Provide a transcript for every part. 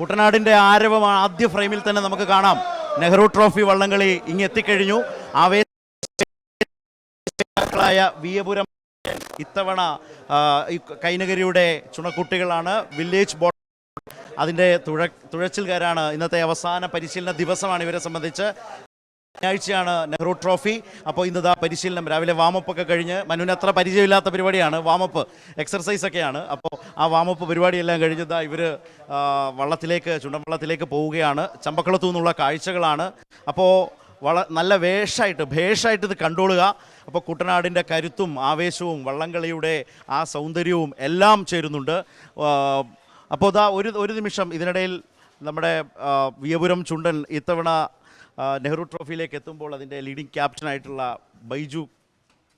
കുട്ടനാടിന്റെ ആരവമാണ് ആദ്യ ഫ്രെയിമിൽ തന്നെ നമുക്ക് കാണാം. നെഹ്റു ട്രോഫി വള്ളംകളി ഇങ്ങ് എത്തിക്കഴിഞ്ഞു. ആവേശായ വിയപുരം ഇത്തവണ കൈനഗരിയുടെ ചുണക്കുട്ടികളാണ്. വില്ലേജ് ബോർഡ് അതിന്റെ തുഴ തുഴച്ചിൽകാരാണ്. ഇന്നത്തെ അവസാന പരിശീലന ദിവസമാണ് ഇവരെ സംബന്ധിച്ച്. ശനിയാഴ്ചയാണ് നെഹ്റു ട്രോഫി. അപ്പോൾ ഇന്ന് ഇതാ പരിശീലനം. രാവിലെ വാമപ്പ് ഒക്കെ കഴിഞ്ഞ് മനുവിന് അത്ര പരിചയമില്ലാത്ത പരിപാടിയാണ്. വാമപ്പ് എക്സർസൈസ് ഒക്കെയാണ്. അപ്പോൾ ആ വാമപ്പ് പരിപാടിയെല്ലാം കഴിഞ്ഞ് ഇതാ ഇവർ വള്ളത്തിലേക്ക് ചുണ്ടൻവള്ളത്തിലേക്ക് പോവുകയാണ്. ചമ്പക്കുളത്തു നിന്നുള്ള കാഴ്ചകളാണ്. അപ്പോൾ വള നല്ല വേഷമായിട്ട് ഭേഷായിട്ട് ഇത് കണ്ടോളുക അപ്പോൾ കുട്ടനാടിന്റെ കരുത്തും ആവേശവും വള്ളംകളിയുടെ ആ സൗന്ദര്യവും എല്ലാം ചേരുന്നുണ്ട്. അപ്പോൾ ഇതാ ഒരു ഒരു നിമിഷം ഇതിനിടയിൽ നമ്മുടെ വിയപുരം ചുണ്ടൻ ഇത്തവണ നെഹ്റു ട്രോഫിയിലേക്ക് എത്തുമ്പോൾ അതിന്റെ ലീഡിംഗ് ക്യാപ്റ്റനായിട്ടുള്ള ബൈജു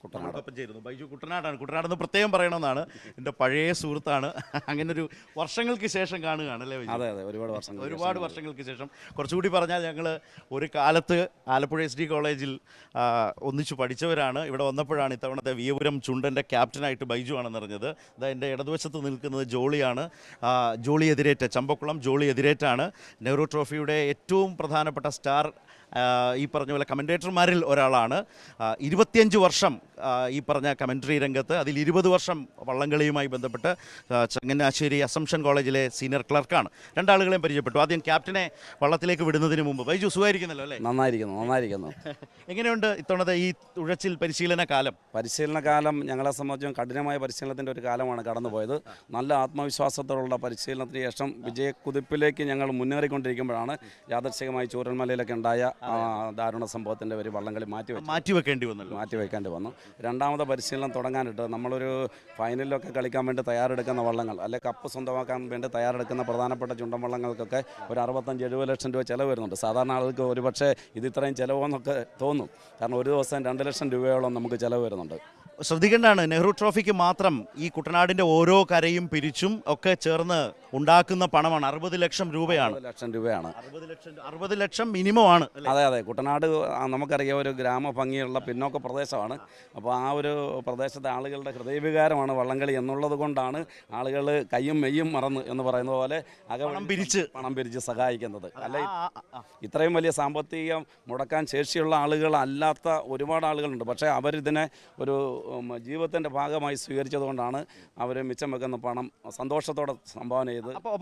കുട്ടനാടൊപ്പം ചേരുന്നു. ബൈജു കുട്ടനാടാണ്. കുട്ടനാടെന്ന് പ്രത്യേകം പറയണമെന്നാണ്. എന്റെ പഴയ സുഹൃത്താണ്. അങ്ങനെ ഒരു വർഷങ്ങൾക്ക് ശേഷം കാണുകയാണ് അല്ലേ അതെ അതെ. ഒരുപാട് വർഷങ്ങൾ ഒരുപാട് വർഷങ്ങൾക്ക് ശേഷം. കുറച്ചുകൂടി പറഞ്ഞാൽ ഞങ്ങൾ ഒരു കാലത്ത് ആലപ്പുഴ എസ് ഡി കോളേജിൽ ഒന്നിച്ചു പഠിച്ചവരാണ്. ഇവിടെ വന്നപ്പോഴാണ് ഇത്തവണത്തെ വിയപുരം ചുണ്ടന്റെ ക്യാപ്റ്റനായിട്ട് ബൈജു ആണെന്ന് അറിഞ്ഞത് അതാ എന്റെ ഇടതുവശത്ത് നിൽക്കുന്നത് ജോളിയാണ്. ജോളി എതിരേറ്റ ചമ്പക്കുളം ജോളി എതിരേറ്റാണ്. നെഹ്റു ട്രോഫിയുടെ ഏറ്റവും പ്രധാനപ്പെട്ട സ്റ്റാർ ഈ പറഞ്ഞ പോലെ കമന്റേറ്റർമാരിൽ ഒരാളാണ്. ഇരുപത്തിയഞ്ച് വർഷം ഈ പറഞ്ഞ കമൻട്രി രംഗത്ത്. അതിൽ ഇരുപത് വർഷം വള്ളംകളിയുമായി ബന്ധപ്പെട്ട് ചങ്ങനാശ്ശേരി അസംഷൻ കോളേജിലെ സീനിയർ ക്ലർക്കാണ് രണ്ടാളുകളെയും പരിചയപ്പെട്ടു. ആദ്യം ക്യാപ്റ്റനെ വള്ളത്തിലേക്ക് വിടുന്നതിന് മുമ്പ്. ബൈജു സുഖമായിരിക്കുന്നല്ലോ അല്ലേ? നന്നായിരിക്കുന്നു നന്നായിരിക്കുന്നു. എങ്ങനെയുണ്ട് ഇത്തവണത്തെ ഈ ഉഴച്ചിൽ പരിശീലന കാലം? പരിശീലന കാലം ഞങ്ങളെ സംബന്ധിച്ചും കഠിനമായ പരിശീലനത്തിന്റെ ഒരു കാലമാണ് കടന്നുപോയത്. നല്ല ആത്മവിശ്വാസത്തോടുള്ള പരിശീലനത്തിന് ശേഷം വിജയക്കുതിപ്പിലേക്ക് ഞങ്ങൾ മുന്നേറിക്കൊണ്ടിരിക്കുമ്പോഴാണ് യാദർശികമായി ചൂരന്മലയിലൊക്കെ ഉണ്ടായ ദാരുണ സംഭവത്തിന്റെ ഒരു വള്ളംകളി മാറ്റി വെക്കേണ്ടി വന്നല്ലോ. മാറ്റി വയ്ക്കേണ്ടി വന്നു. രണ്ടാമത്തെ പരിശീലനം തുടങ്ങാനിട്ട് നമ്മളൊരു ഫൈനലിലൊക്കെ കളിക്കാൻ വേണ്ടി തയ്യാറെടുക്കുന്ന വള്ളങ്ങൾ അല്ലെ കപ്പ് സ്വന്തമാക്കാൻ വേണ്ടി തയ്യാറെടുക്കുന്ന പ്രധാനപ്പെട്ട ചുണ്ടൻ വള്ളങ്ങൾക്കൊക്കെ ഒരു അറുപത്തഞ്ച് എഴുപത് ലക്ഷം രൂപ ചിലവ് വരുന്നുണ്ട് സാധാരണ ആളുകൾക്ക് ഒരുപക്ഷെ ഇത് ഇത്രയും ചിലവെന്നൊക്കെ തോന്നും. കാരണം ഒരു ദിവസം രണ്ട് ലക്ഷം രൂപയോളം നമുക്ക് ചിലവ് വരുന്നുണ്ട് ശ്രദ്ധിക്കേണ്ടതാണ് നെഹ്റു ട്രോഫിക്ക് മാത്രം ഈ കുട്ടനാടിന്റെ ഓരോ കരയും പിരിച്ചും ഒക്കെ ചേർന്ന് ഉണ്ടാക്കുന്ന പണമാണ്. അറുപത് ലക്ഷം രൂപയാണ്. ലക്ഷം രൂപയാണ്. അറുപത് ലക്ഷം അറുപത് ലക്ഷം മിനിമം ആണ്? അതെ അതെ. കുട്ടനാട് നമുക്കറിയാം ഒരു ഗ്രാമ ഭംഗിയുള്ള പിന്നോക്ക പ്രദേശമാണ്. അപ്പോൾ ആ ഒരു പ്രദേശത്തെ ആളുകളുടെ ഹൃദയവികാരമാണ് വള്ളംകളി എന്നുള്ളത് കൊണ്ടാണ് ആളുകൾ കയ്യും മെയ്യും മറന്ന് എന്ന് പറയുന്ന പോലെ അക പണം പിരിച്ച്. പണം പിരിച്ച് സഹായിക്കുന്നത്. അല്ല. ഇത്രയും വലിയ സാമ്പത്തികം മുടക്കാൻ ശേഷിയുള്ള ആളുകളല്ലാത്ത ഒരുപാട് ആളുകളുണ്ട്. പക്ഷേ അവരിതിനെ ഒരു ജീവിതത്തിന്റെ ഭാഗമായി സ്വീകരിച്ചതുകൊണ്ടാണ് അവർ മിച്ചം വെക്കുന്ന പണം സന്തോഷത്തോടെ സംഭാവന ചെയ്ത്